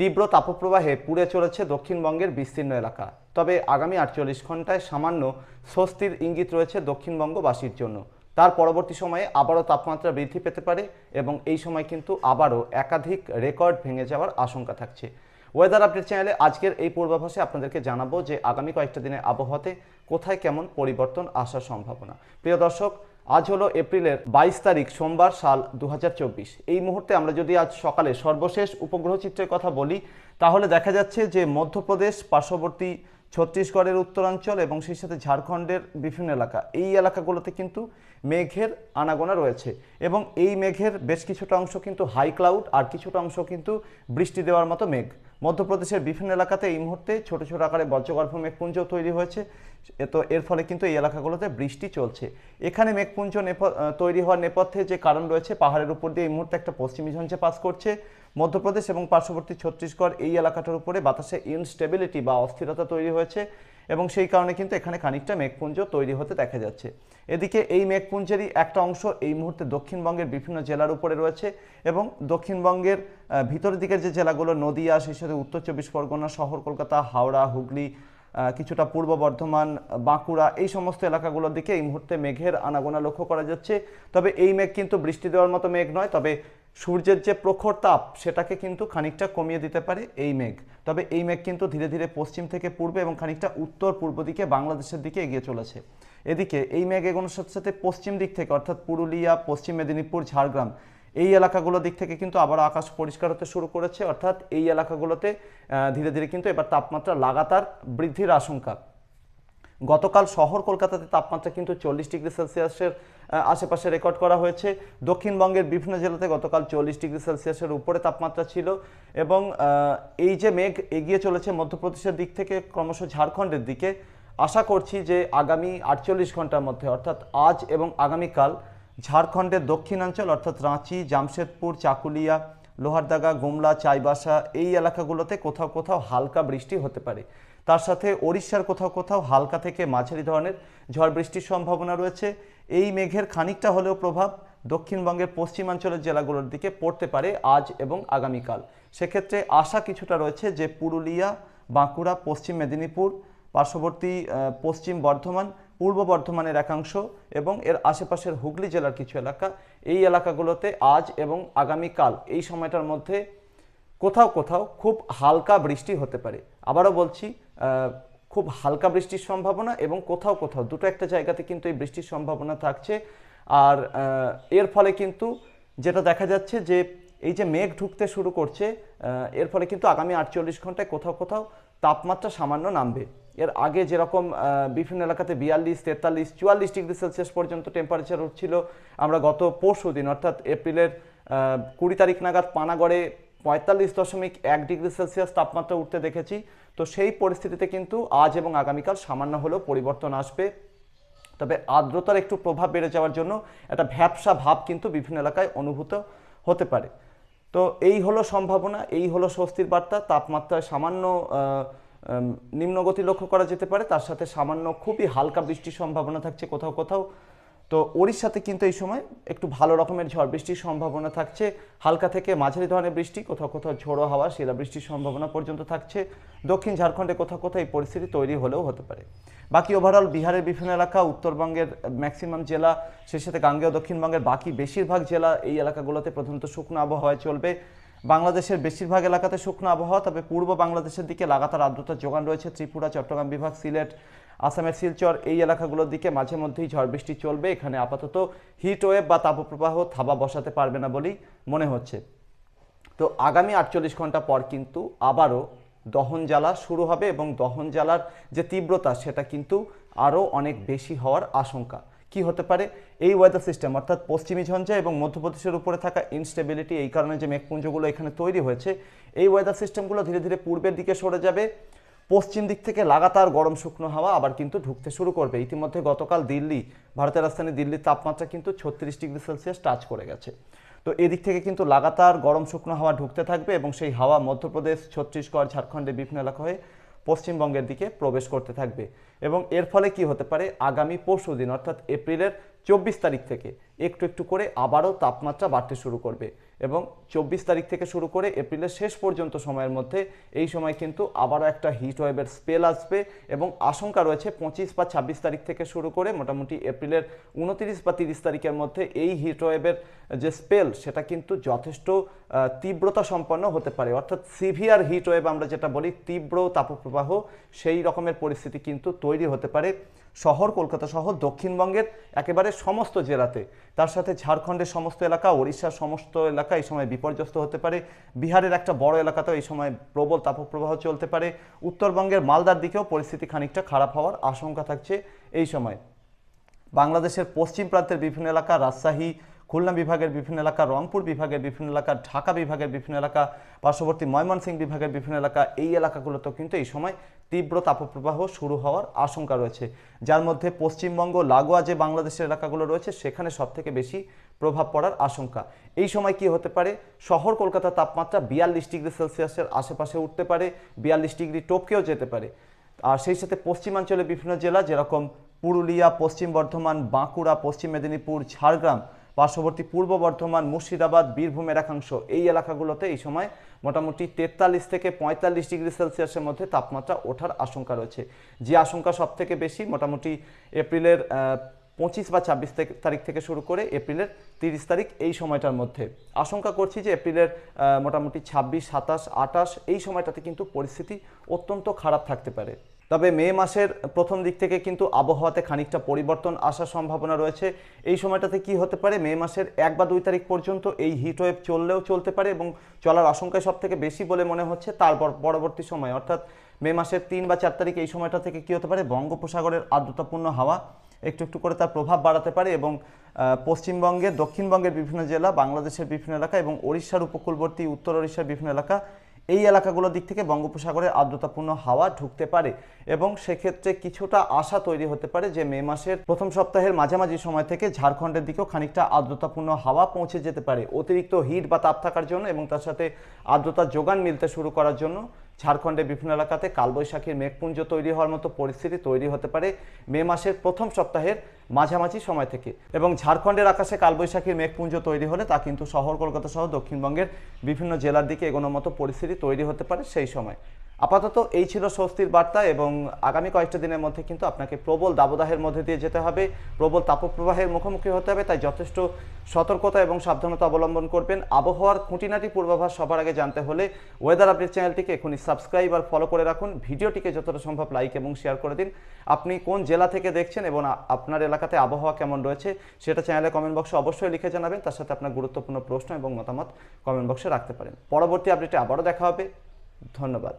তীব্র তাপপ্রবাহে পুড়ে চলেছে দক্ষিণবঙ্গের বিস্তীর্ণ এলাকা। তবে আগামী আটচল্লিশ ঘন্টায় সামান্য স্বস্তির ইঙ্গিত রয়েছে দক্ষিণবঙ্গবাসীর জন্য। তার পরবর্তী সময়ে আবারও তাপমাত্রা বৃদ্ধি পেতে পারে এবং এই সময় কিন্তু আবারও একাধিক রেকর্ড ভেঙে যাওয়ার আশঙ্কা থাকছে। ওয়েদার আপডেট চ্যানেলে আজকের এই পূর্বাভাসে আপনাদেরকে জানাব যে আগামী কয়েকটা দিনে আবহাওয়াতে কোথায় কেমন পরিবর্তন আসার সম্ভাবনা। প্রিয় দর্শক আজ হলো এপ্রিলের বাইশ তারিখ, সোমবার সাল দু হাজার চব্বিশ। এই মুহূর্তে আমরা যদি আজ সকালে সর্বশেষ উপগ্রহ চিত্রের কথা বলি, তাহলে দেখা যাচ্ছে যে মধ্যপ্রদেশ, পার্শ্ববর্তী ছত্তিশগড়ের উত্তরাঞ্চল এবং সেই সাথে ঝাড়খণ্ডের বিভিন্ন এলাকা, এই এলাকাগুলোতে কিন্তু মেঘের আনাগোনা রয়েছে এবং এই মেঘের বেশ কিছুটা অংশ কিন্তু হাই ক্লাউড আর কিছুটা অংশ কিন্তু বৃষ্টি দেওয়ার মতো মেঘ। মধ্যপ্রদেশের বিভিন্ন এলাকাতে এই মুহূর্তে ছোটো ছোটো আকারে বজ্রগর্ভ মেঘপুঞ্জ তৈরি হয়েছে। তো এর ফলে কিন্তু এই এলাকাগুলোতে বৃষ্টি চলছে। এখানে মেঘপুঞ্জ তৈরি হওয়ার নেপথ্যে যে কারণ রয়েছে, পাহাড়ের উপর দিয়ে এই মুহূর্তে একটা পশ্চিমী ঝঞ্ঝে পাস করছে। মধ্যপ্রদেশ এবং পার্শ্ববর্তী ছত্তিশগড় এই এলাকাটার উপরে বাতাসে ইনস্টেবিলিটি বা অস্থিরতা তৈরি হয়েছে। এবং সেই কারণে কিন্তু এখানে খানিকটা মেঘপুঞ্জ তৈরি হতে দেখা যাচ্ছে। এদিকে এই মেঘপুঞ্জেরই একটা অংশ এই মুহূর্তে দক্ষিণবঙ্গের বিভিন্ন জেলার উপরে রয়েছে এবং দক্ষিণবঙ্গের ভিতরের দিকের যে জেলাগুলো, নদিয়া, সেই সাথে উত্তর চব্বিশ পরগনা, শহর কলকাতা, হাওড়া, হুগলি কিছুটা পূর্ব বর্ধমান, বাঁকুড়া, এই সমস্ত এলাকাগুলোর দিকে এই মুহূর্তে মেঘের আনাগোনা লক্ষ্য করা যাচ্ছে। তবে এই মেঘ কিন্তু বৃষ্টি দেওয়ার মতো মেঘ নয়, তবে সূর্যের যে প্রখর তাপ, সেটাকে কিন্তু খানিকটা কমিয়ে দিতে পারে এই মেঘ। তবে এই মেঘ কিন্তু ধীরে ধীরে পশ্চিম থেকে পূর্বে এবং খানিকটা উত্তর পূর্ব দিকে বাংলাদেশের দিকে এগিয়ে চলেছে। এদিকে এই মেঘ এগোনোর সাথে সাথে পশ্চিম দিক থেকে, অর্থাৎ পুরুলিয়া, পশ্চিম মেদিনীপুর, ঝাড়গ্রাম, এই এলাকাগুলোর দিক থেকে কিন্তু আবার আকাশ পরিষ্কার হতে শুরু করেছে। অর্থাৎ এই এলাকাগুলোতে ধীরে ধীরে কিন্তু এবার তাপমাত্রা লাগাতার বৃদ্ধির আশঙ্কা। গতকাল শহর কলকাতাতে তাপমাত্রা কিন্তু চল্লিশ ডিগ্রি সেলসিয়াসের আশেপাশে রেকর্ড করা হয়েছে। দক্ষিণবঙ্গের বিভিন্ন জেলাতে গতকাল চল্লিশ ডিগ্রি সেলসিয়াসের উপরে তাপমাত্রা ছিল এবং এই যে মেঘ এগিয়ে চলেছে মধ্যপ্রদেশের দিক থেকে ক্রমশ ঝাড়খণ্ডের দিকে, আশা করছি যে আগামী আটচল্লিশ ঘণ্টার মধ্যে, অর্থাৎ আজ এবং আগামীকাল ঝাড়খণ্ডের দক্ষিণাঞ্চল, অর্থাৎ রাঁচি, জামশেদপুর, চাকুলিয়া লোহারদাগা, গুমলা, চাইবাসা এই এলাকাগুলোতে কোথাও কোথাও হালকা বৃষ্টি হতে পারে। তার সাথে ওড়িশার কোথাও কোথাও হালকা থেকে মাঝারি ধরনের ঝড় বৃষ্টির সম্ভাবনা রয়েছে। এই মেঘের খানিকটা হলেও প্রভাব দক্ষিণবঙ্গের পশ্চিমাঞ্চলের জেলাগুলোর দিকে পড়তে পারে আজ এবং আগামীকাল। সেক্ষেত্রে আশা কিছুটা রয়েছে যে পুরুলিয়া, বাঁকুড়া, পশ্চিম মেদিনীপুর, পার্শ্ববর্তী পশ্চিম বর্ধমান, পূর্ব বর্ধমানের একাংশ এবং এর আশেপাশের হুগলি জেলার কিছু এলাকা এই এলাকাগুলোতে আজ এবং আগামীকাল এই সময়টার মধ্যে কোথাও কোথাও খুব হালকা বৃষ্টি হতে পারে। আবারও বলছি খুব হালকা বৃষ্টির সম্ভাবনা এবং কোথাও কোথাও, দুটো একটা জায়গাতে কিন্তু এই বৃষ্টির সম্ভাবনা থাকছে। আর এর ফলে কিন্তু যেটা দেখা যাচ্ছে যে এই যে মেঘ ঢুকতে শুরু করছে এর ফলে কিন্তু আগামী আটচল্লিশ ঘন্টায় কোথাও কোথাও তাপমাত্রা সামান্য নামবে। এর আগে যেরকম বিভিন্ন এলাকাতে বিয়াল্লিশ, তেতাল্লিশ, চুয়াল্লিশ ডিগ্রি সেলসিয়াস পর্যন্ত টেম্পারেচার উঠছিল। আমরা গত পরশু দিন, অর্থাৎ এপ্রিলের কুড়ি তারিখ নাগাদ পানাগড়ে পঁয়তাল্লিশ দশমিক এক ডিগ্রি সেলসিয়াস তাপমাত্রা উঠতে দেখেছি। তো সেই পরিস্থিতিতে কিন্তু আজ এবং আগামীকাল সামান্য হলেও পরিবর্তন আসবে। তবে আর্দ্রতার একটু প্রভাব বেড়ে যাওয়ার জন্য একটা ভ্যাবসা ভাব কিন্তু বিভিন্ন এলাকায় অনুভূত হতে পারে। তো এই হলো সম্ভাবনা, এই হলো স্বস্তির বার্তা। তাপমাত্রায় সামান্য নিম্নগতি লক্ষ্য করা যেতে পারে। তার সাথে সামান্য খুবই হালকা বৃষ্টির সম্ভাবনা থাকছে কোথাও কোথাও। তো ওড়িশাতে কিন্তু এই সময় একটু ভালো রকমের ঝড় বৃষ্টির সম্ভাবনা থাকছে। হালকা থেকে মাঝারি ধরনের বৃষ্টি, কোথাও কোথাও ঝোড়ো হাওয়া, শিলা বৃষ্টির সম্ভাবনা পর্যন্ত থাকছে। দক্ষিণ ঝাড়খণ্ডে কোথাও কোথাও এই পরিস্থিতি তৈরি হলেও হতে পারে। বাকি ওভারঅল বিহারের বিভিন্ন এলাকা, উত্তরবঙ্গের ম্যাক্সিমাম জেলা, সেই সাথে গাঙ্গেয় দক্ষিণবঙ্গের বাকি বেশিরভাগ জেলা এই এলাকাগুলোতে প্রধানত শুকনো আবহাওয়ায় চলবে। বাংলাদেশের বেশিরভাগ এলাকাতে শুকনো আবহাওয়া, তবে পূর্ব বাংলাদেশের দিকে লাগাতার আর্দ্রতার যোগান রয়েছে। ত্রিপুরা, চট্টগ্রাম বিভাগ, সিলেট, আসামের শিলচর, এই এলাকাগুলোর দিকে মাঝে মধ্যেই ঝড় বৃষ্টি চলবে। এখানে আপাতত হিট ওয়েভ বা তাপপ্রবাহ থাবা বসাতে পারবে না বলেই মনে হচ্ছে। তো আগামী আটচল্লিশ ঘণ্টা পর কিন্তু আবারও দহন জ্বালা শুরু হবে এবং দহন জ্বালার যে তীব্রতা, সেটা কিন্তু আরও অনেক বেশি হওয়ার আশঙ্কা। কি হতে পারে? এই ওয়েদার সিস্টেম অর্থাৎ পশ্চিমী ঝঞ্ঝা এবং মধ্যপ্রদেশের উপরে থাকা ইনস্টেবিলিটি এই কারণে যে মেঘপুঞ্জগুলো এখানে তৈরি হয়েছে, এই ওয়েদার সিস্টেমগুলো ধীরে ধীরে পূর্বের দিকে সরে যাবে। পশ্চিম দিক থেকে লাগাতার গরম শুকনো হাওয়া আবার কিন্তু ঢুকতে শুরু করবে। ইতিমধ্যে গতকাল দিল্লি, ভারতের রাজধানী দিল্লির তাপমাত্রা কিন্তু ছত্রিশ ডিগ্রি সেলসিয়াস টাচ করে গেছে। তো এদিক থেকে কিন্তু লাগাতার গরম শুকনো হাওয়া ঢুকতে থাকবে এবং সেই হাওয়া মধ্যপ্রদেশ, ছত্তিশগড়, ঝাড়খণ্ডের বিভিন্ন এলাকা হয়ে পশ্চিমবঙ্গের দিকে প্রবেশ করতে থাকবে এবং এর ফলে কি হতে পারে? আগামী পরশু দিন, অর্থাৎ এপ্রিলের চব্বিশ তারিখ থেকে একটু একটু করে আবারও তাপমাত্রা বাড়তে শুরু করবে। এবং চব্বিশ তারিখ থেকে শুরু করে এপ্রিলের শেষ পর্যন্ত সময়ের মধ্যে এই সময় কিন্তু আবারও একটা হিট ওয়েভের স্পেল আসবে এবং আশঙ্কা রয়েছে পঁচিশ বা ছাব্বিশ তারিখ থেকে শুরু করে মোটামুটি এপ্রিলের উনতিরিশ বা তিরিশ তারিখের মধ্যে এই হিট ওয়েভের যে স্পেল সেটা কিন্তু যথেষ্ট তীব্রতা সম্পন্ন হতে পারে। অর্থাৎ সিভিয়ার হিট ওয়েভ আমরা যেটা বলি, তীব্র তাপপ্রবাহ, সেই রকমের পরিস্থিতি কিন্তু তৈরি হতে পারে। শহর, কলকাতা সহ দক্ষিণবঙ্গের একেবারে সমস্ত জেলাতে। তার সাথে ঝাড়খণ্ডের সমস্ত এলাকা, ওড়িশার সমস্ত এলাকা এই সময় বিপর্যস্ত হতে পারে। বিহারের একটা বড় এলাকাতেও এই সময় প্রবল তাপপ্রবাহ চলতে পারে। উত্তরবঙ্গের মালদার দিকেও পরিস্থিতি খানিকটা খারাপ হওয়ার আশঙ্কা থাকছে এই সময়। বাংলাদেশের পশ্চিম প্রান্তের বিভিন্ন এলাকা, রাজশাহী খুলনা বিভাগের বিভিন্ন এলাকা, রংপুর বিভাগের বিভিন্ন এলাকা, ঢাকা বিভাগের বিভিন্ন এলাকা, পার্শ্ববর্তী ময়মনসিংহ বিভাগের বিভিন্ন এলাকা, এই এলাকাগুলোতেও কিন্তু এই সময় তীব্র তাপপ্রবাহ শুরু হওয়ার আশঙ্কা রয়েছে। যার মধ্যে পশ্চিমবঙ্গ, লাগোয়া যে বাংলাদেশের এলাকাগুলো রয়েছে, সেখানে সবথেকে বেশি প্রভাব পড়ার আশঙ্কা। এই সময় কি হতে পারে? শহর কলকাতার তাপমাত্রা বিয়াল্লিশ ডিগ্রি সেলসিয়াসের আশেপাশে উঠতে পারে, বিয়াল্লিশ ডিগ্রি টোপকেও যেতে পারে। আর সেই সাথে পশ্চিমাঞ্চলের বিভিন্ন জেলা, যেরকম পুরুলিয়া, পশ্চিম বর্ধমান, বাঁকুড়া, পশ্চিম মেদিনীপুর, ঝাড়গ্রাম পার্শ্ববর্তী পূর্ব বর্ধমান, মুর্শিদাবাদ বীরভূমের একাংশ। এই এলাকাগুলোতে এই সময় মোটামুটি তেতাল্লিশ থেকে পঁয়তাল্লিশ ডিগ্রি সেলসিয়াসের মধ্যে তাপমাত্রা ওঠার আশঙ্কা রয়েছে। যে আশঙ্কা সব থেকে বেশি মোটামুটি এপ্রিলের পঁচিশ বা ছাব্বিশ তারিখ থেকে শুরু করে এপ্রিলের তিরিশ তারিখ এই সময়টার মধ্যে। আশঙ্কা করছি যে এপ্রিলের মোটামুটি ছাব্বিশ, সাতাশ আটাশ এই সময়টাতে কিন্তু পরিস্থিতি অত্যন্ত খারাপ থাকতে পারে। তবে মে মাসের প্রথম দিক থেকে কিন্তু আবহাওয়াতে খানিকটা পরিবর্তন আসার সম্ভাবনা রয়েছে। এই সময়টাতে কি হতে পারে? মে মাসের এক বা দুই তারিখ পর্যন্ত এই হিট ওয়েভ চললেও চলতে পারে এবং চলার আশঙ্কায় সব থেকে বেশি বলে মনে হচ্ছে। তারপর পরবর্তী সময়, অর্থাৎ মে মাসের তিন বা চার তারিখ এই সময়টা থেকে কি হতে পারে? বঙ্গোপসাগরের আর্দ্রতাপূর্ণ হাওয়া একটু একটু করে তার প্রভাব বাড়াতে পারে এবং পশ্চিমবঙ্গের, দক্ষিণবঙ্গের বিভিন্ন জেলা, বাংলাদেশের বিভিন্ন এলাকা এবং ওড়িশার উপকূলবর্তী, উত্তর ওড়িশার বিভিন্ন এলাকা এই এলাকাগুলোর দিক থেকে বঙ্গোপসাগরে আর্দ্রতাপূর্ণ হাওয়া ঢুকতে পারে এবং সেক্ষেত্রে কিছুটা আশা তৈরি হতে পারে যে মে মাসের প্রথম সপ্তাহের মাঝামাঝি সময় থেকে ঝাড়খণ্ডের দিকেও খানিকটা আর্দ্রতাপূর্ণ হাওয়া পৌঁছে যেতে পারে। অতিরিক্ত হিট বা তাপ থাকার জন্য এবং তার সাথে আর্দ্রতার যোগান মিলতে শুরু করার জন্য ঝাড়খণ্ডের বিভিন্ন এলাকাতে কালবৈশাখীর মেঘপুঞ্জ তৈরি হওয়ার মতো পরিস্থিতি তৈরি হতে পারে মে মাসের প্রথম সপ্তাহের মাঝামাঝি সময় থেকে। এবং ঝাড়খণ্ডের আকাশে কালবৈশাখীর মেঘপুঞ্জ তৈরি হলে তা কিন্তু শহর, কলকাতা সহ দক্ষিণবঙ্গের বিভিন্ন জেলার দিকে এগোনোর মতো পরিস্থিতি তৈরি হতে পারে সেই সময়। আপাতত এই ছিল স্বস্তির বার্তা এবং আগামী কয়েকটা দিনের মধ্যে কিন্তু আপনাকে প্রবল দাবদাহের মধ্যে দিয়ে যেতে হবে। প্রবল তাপপ্রবাহের মুখোমুখি হতে হবে, তাই যথেষ্ট সতর্কতা এবং সাবধানতা অবলম্বন করবেন। আবহাওয়ার খুঁটিনাটি পূর্বাভাস সবার আগে জানতে হলে ওয়েদার আপডেট চ্যানেলটিকে এখনই সাবস্ক্রাইব আর ফলো করে রাখুন। ভিডিওটিকে যতটা সম্ভব লাইক এবং শেয়ার করে দিন। আপনি কোন জেলা থেকে দেখছেন এবং আপনার এলাকাতে আবহাওয়া কেমন রয়েছে সেটা চ্যানেলে কমেন্ট বক্সে অবশ্যই লিখে জানাবেন। তার সাথে আপনার গুরুত্বপূর্ণ প্রশ্ন এবং মতামত কমেন্ট বক্সে রাখতে পারেন। পরবর্তী আপডেটে আবারও দেখা হবে। ধন্যবাদ।